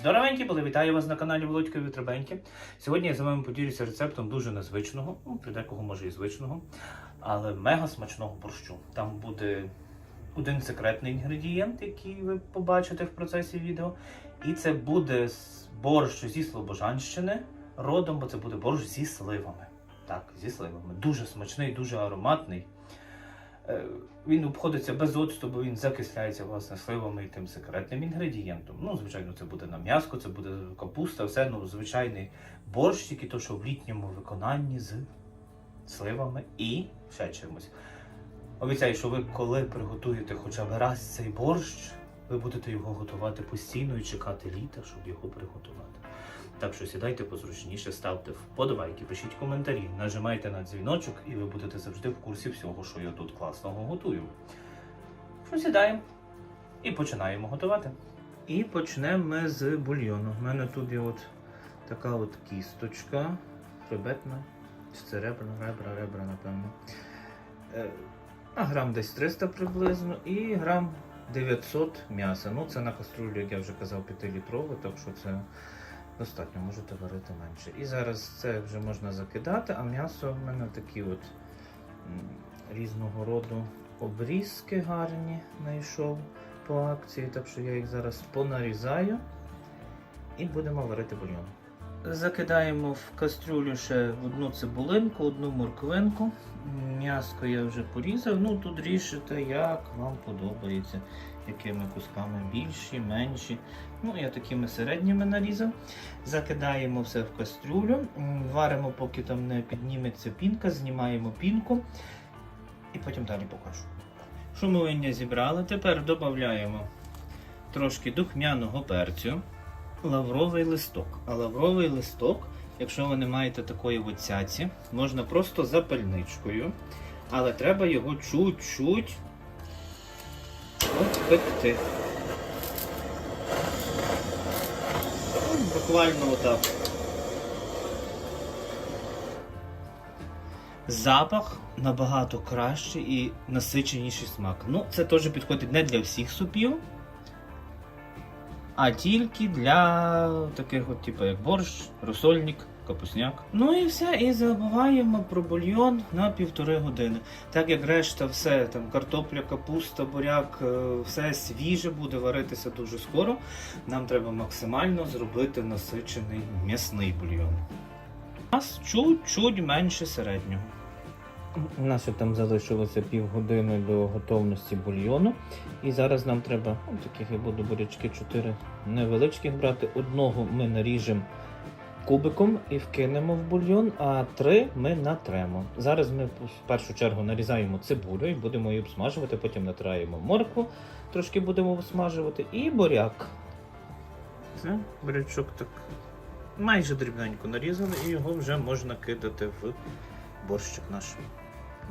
Здоровенькі були, вітаю вас на каналі Володька Вітребеньки. Сьогодні я з вами поділюся рецептом дуже незвичного, ну, для декого може і звичного, але мега смачного борщу. Там буде один секретний інгредієнт, який ви побачите в процесі відео. І це буде борщ зі Слобожанщини родом, бо це буде борщ зі сливами. Так, зі сливами. Дуже смачний, дуже ароматний. Е, Він обходиться без оцту, бо він закисляється власне сливами і тим секретним інгредієнтом. Ну, звичайно, це буде на м'яско, це буде капуста, все ну, звичайний борщ, тільки то, що в літньому виконанні з сливами і ще чимось. Обіцяю, що ви коли приготуєте хоча б раз цей борщ, ви будете його готувати постійно і чекати літа, щоб його приготувати. Так що сідайте позручніше, ставте вподобайки, пишіть коментарі, нажимайте на дзвіночок, і ви будете завжди в курсі всього, що я тут класного готую. Що сідаємо і починаємо готувати. І почнемо ми з бульйону. У мене тут є от така от кісточка, хребетна, чи це ребра, ребра, ребра, напевно. Е, А грам десь 300 приблизно і грам 900 м'яса. Ну, це на каструлю, як я вже казав, 5-літрове, так що це достатньо, можете варити менше. І зараз це вже можна закидати, а м'ясо в мене такі от різного роду обрізки гарні знайшов по акції, так що я їх зараз понарізаю і будемо варити бульйон. Закидаємо в кастрюлю ще одну цибулинку, одну морквинку. М'яско я вже порізав. Ну тут рішите, як вам подобається, якими кусками більші, менші. Ну, я такими середніми нарізав. Закидаємо все в кастрюлю, варимо, поки там не підніметься пінка, знімаємо пінку і потім далі покажу. Шумовиння зібрали. Тепер додаємо трошки духмяного перцю, лавровий листок. А лавровий листок, якщо ви не маєте такої цяці, можна просто запальничкою, але треба його чуть-чуть обпекти. Ну, Буквально отак. Запах набагато кращий і насиченіший смак. Ну, це теж підходить не для всіх супів, а тільки для таких от, типу, як борщ, розсольник, капусняк. Ну і все, і забуваємо про бульйон на півтори години. Так як решта, все там картопля, капуста, буряк, е, все свіже буде варитися дуже скоро. Нам треба максимально зробити насичений м'ясний бульйон. У нас чуть-чуть менше середнього. У нас там залишилося півгодини до готовності бульйону. І зараз нам треба, ну, таких я буду бурячки 4 невеличких брати. Одного ми наріжемо кубиком і вкинемо в бульйон, а три ми натремо. Зараз ми в першу чергу нарізаємо цибулю і будемо її обсмажувати, потім натираємо моркву, трошки будемо обсмажувати, і буряк. Це бурячок так майже дрібненько нарізали, і його вже можна кидати в борщик наш.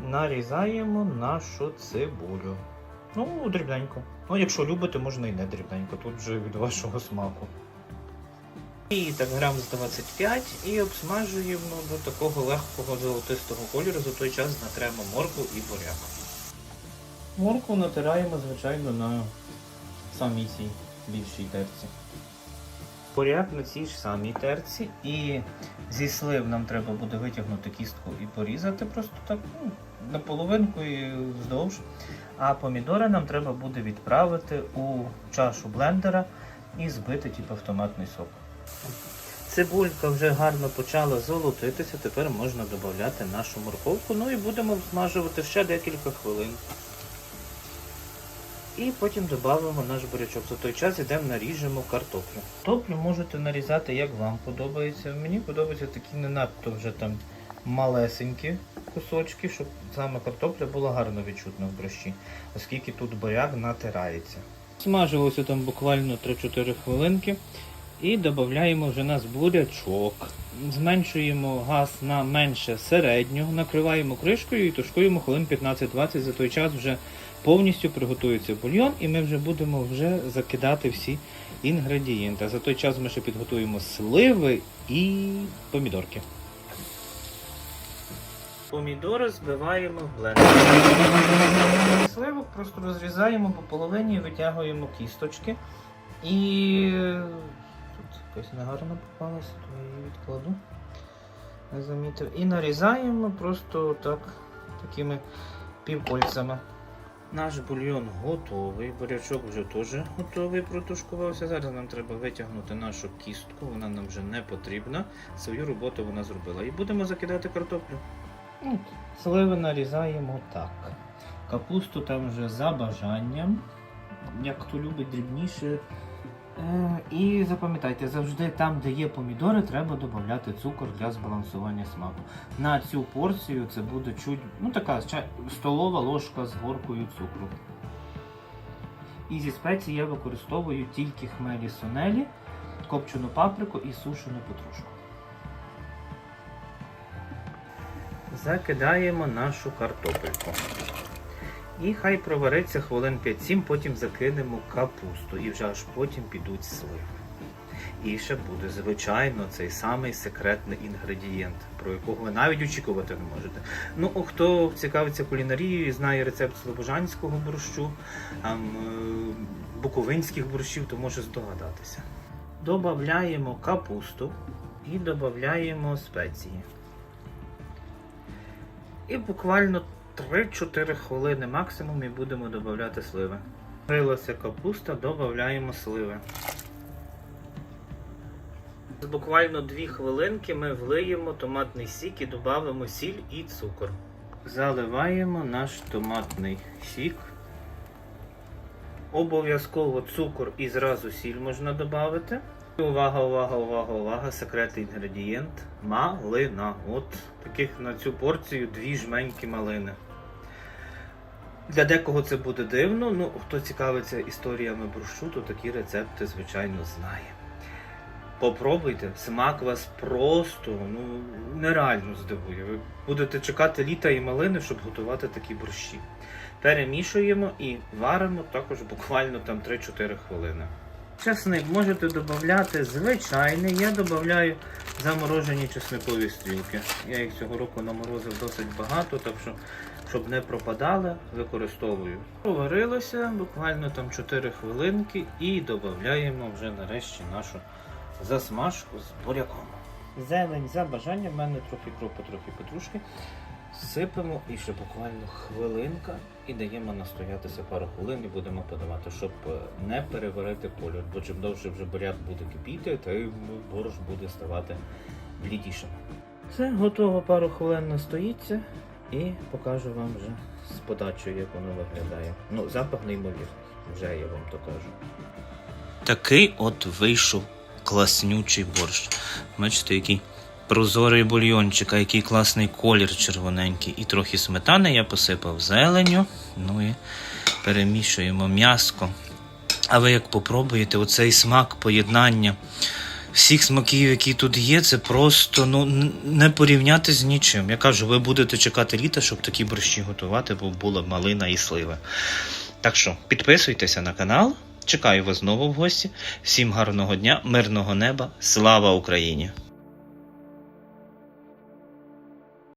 Нарізаємо нашу цибулю. Ну, дрібненько. Ну, якщо любите, можна і не дрібненько, тут вже від вашого смаку. І так грам з 25 і обсмажуємо до такого легкого золотистого кольору, за той час натремо моркву і буряк. Моркву натираємо, звичайно, на самій цій більшій терці. Буряк на цій ж самій терці. І зі слив нам треба буде витягнути кістку і порізати просто так, ну, на половинку і вздовж. А помідори нам треба буде відправити у чашу блендера і збити типу, в томатний сок. Цибулька вже гарно почала золотитися, тепер можна додати нашу морковку, ну і будемо всмажувати ще декілька хвилин. І потім додамо наш бурячок. За той час йдемо наріжемо картоплю. Картоплю можете нарізати, як вам подобається. Мені подобаються такі не надто вже там малесенькі кусочки, щоб саме картопля була гарно відчутна в борщі, оскільки тут буряк натирається. Смажилося там буквально 3-4 хвилинки. І додаємо вже нас бурячок. Зменшуємо газ на менше середнього, накриваємо кришкою і тушкуємо хвилин 15-20. За той час вже повністю приготується бульйон, і ми вже будемо вже закидати всі інгредієнти. За той час ми ще підготуємо сливи і помідорки. Помідори збиваємо в блендер. Сливок просто розрізаємо по половині, витягуємо кісточки. І тут якась негарна попалась, то я її відкладу. Не замітив. І нарізаємо просто так, такими півкольцями. Наш бульйон готовий, бурячок вже теж готовий, протушкувався. Зараз нам треба витягнути нашу кістку, вона нам вже не потрібна. Свою роботу вона зробила. І будемо закидати картоплю. От, сливи нарізаємо так. Капусту там вже за бажанням. Як хто любить дрібніше. Е, і запам'ятайте, завжди там, де є помідори, треба додати цукор для збалансування смаку. На цю порцію це буде чуть, ну така столова ложка з горкою цукру. І зі спецій я використовую тільки хмелі сонелі, копчену паприку і сушену петрушку. Закидаємо нашу картопельку. І хай провариться хвилин 5-7, потім закинемо капусту і вже аж потім підуть сливи. І ще буде, звичайно, цей самий секретний інгредієнт, про якого ви навіть очікувати не можете. Ну, хто цікавиться кулінарією і знає рецепт слобожанського борщу, там, е, буковинських борщів, то може здогадатися. Добавляємо капусту і додаємо спеції. І буквально 3-4 хвилини максимум і будемо додавати сливи. Варилася капуста, додаємо сливи. Буквально 2 хвилинки ми влиємо томатний сік і додамо сіль і цукор. Заливаємо наш томатний сік. Обов'язково цукор і зразу сіль можна додати. Увага, увага, увага, увага, секретний інгредієнт малина. От таких на цю порцію дві жменьки малини. Для декого це буде дивно, ну хто цікавиться історіями борщу, то такі рецепти, звичайно, знає. Попробуйте, смак вас просто ну, нереально здивує. Ви будете чекати літа і малини, щоб готувати такі борщі. Перемішуємо і варимо також буквально там 3-4 хвилини. Чесник можете додати звичайний. Я додаю заморожені чесникові стрілки. Я їх цього року наморозив досить багато, так що, щоб не пропадали, використовую. Поварилося буквально там 4 хвилинки і додаємо вже нарешті нашу засмажку з буряком. Зелень за бажанням, в мене трохи кропу, трохи петрушки. Сипемо і ще буквально хвилинка і даємо настоятися пару хвилин і будемо подавати, щоб е, не переварити колір. Бо чим довше вже буряк буде кипіти, тим борщ буде ставати блідішим. Все, готово, пару хвилин настоїться і покажу вам вже з подачею, як воно виглядає. Ну, запах неймовірний, вже я вам то кажу. Такий от вийшов класнючий борщ. Бачите, який прозорий бульйончик, а який класний колір червоненький. І трохи сметани я посипав зеленю. Ну і перемішуємо м'яско. А ви як попробуєте, оцей смак поєднання всіх смаків, які тут є, це просто ну, не порівняти з нічим. Я кажу, ви будете чекати літа, щоб такі борщі готувати, бо була малина і слива. Так що підписуйтеся на канал. Чекаю вас знову в гості. Всім гарного дня, мирного неба, слава Україні!